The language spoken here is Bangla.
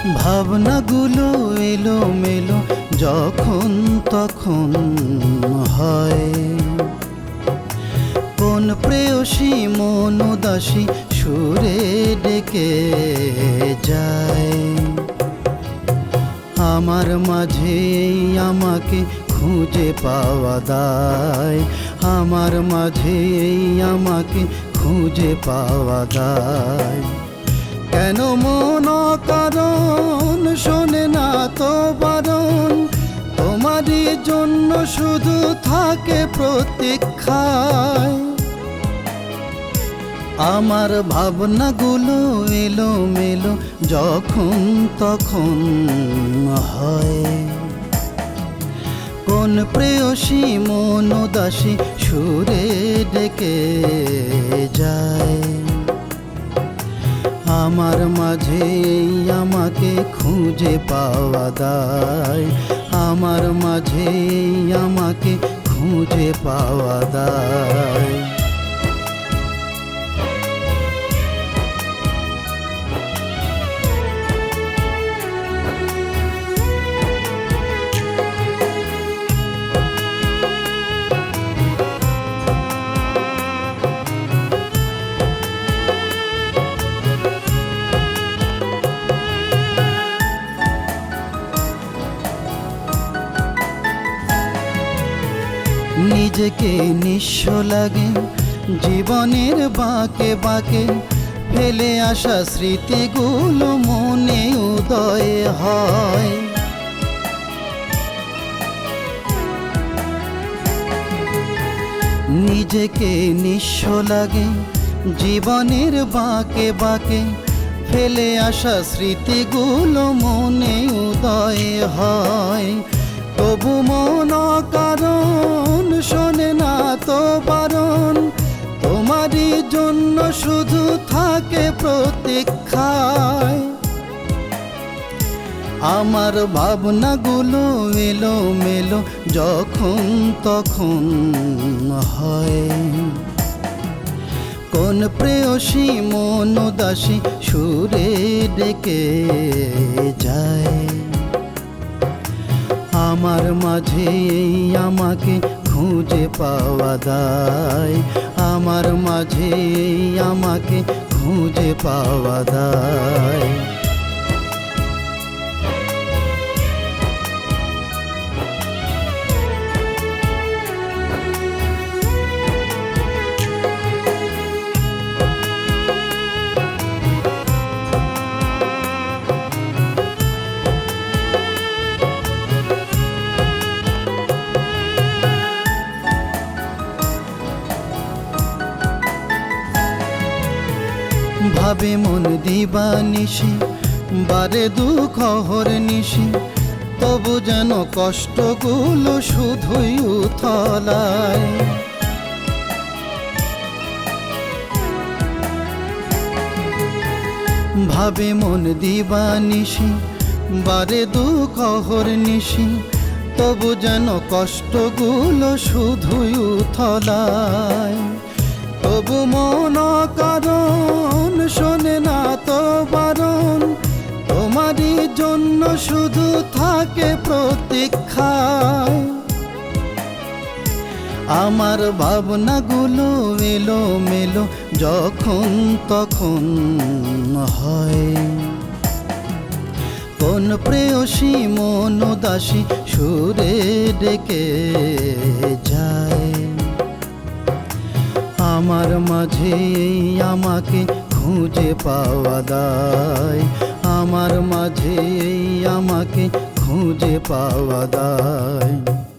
ভাবনাগুলো এলো মেলো যখন তখন হয়। কোন প্রেয়সী মন উদাসী সুরে ডেকে যায়। আমার মাঝে আমাকে খুঁজে পাওয়া দায় আমার মাঝে আমাকে খুঁজে পাওয়া দায় কেন মন শুধু থাকে প্রতীক্ষায়। আমার ভাবনাগুলো এলো মেলো যখন তখন হয়। কোন প্রেয়সী মন উদাসী সুরে ডেকে যায়। আমার মাঝে আমাকে খুঁজে পাওয়া দায় আমার মাঝে আমাকে খুঁজে পাওয়া দায় নিজেকে নিঃস্ব লাগে, জীবনের বাঁকে বাঁকে ফেলে আসা স্মৃতিগুলো মনে উদয় হয়। নিজেকে নিঃস্ব লাগে, জীবনের বাঁকে বাঁকে ফেলে আসা স্মৃতিগুলো মনে উদয় হয়। তবু মন কারণ প্রতীক্ষায়। আমার ভাবনাগুলো এলো মেলো যখন তখন হয়। কোন প্রেয়সী মন উদাসী সুরে ডেকে যায়। আমার মাঝে আমাকে খুঁজে পাওয়া দায় আমার মাঝে আমাকে খুঁজে পাওয়া দায় ভাবে মন দিবা নিশি বারে দুঃখ হর নিশি তবু যেন কষ্টগুলো শুধুই উথলায়। ভাবে মন দিবা নিশি বারে দুঃখ হর নিশি তবু যেন কষ্টগুলো শুধুই উথলায়। তবু মন কারণ শোনে না তো বারণ। তোমারই জন্য শুধু থাকে প্রতীক্ষায় আমার ভাবনাগুলো এলো মেলো যখন তখন হয়। কোন প্রেয়সী মন উদাসী সুরে ডেকে যায়। আমার মাঝে আমাকে খুঁজে পাওয়া দায়। আমার মাঝে আমাকে খুঁজে পাওয়া দায়।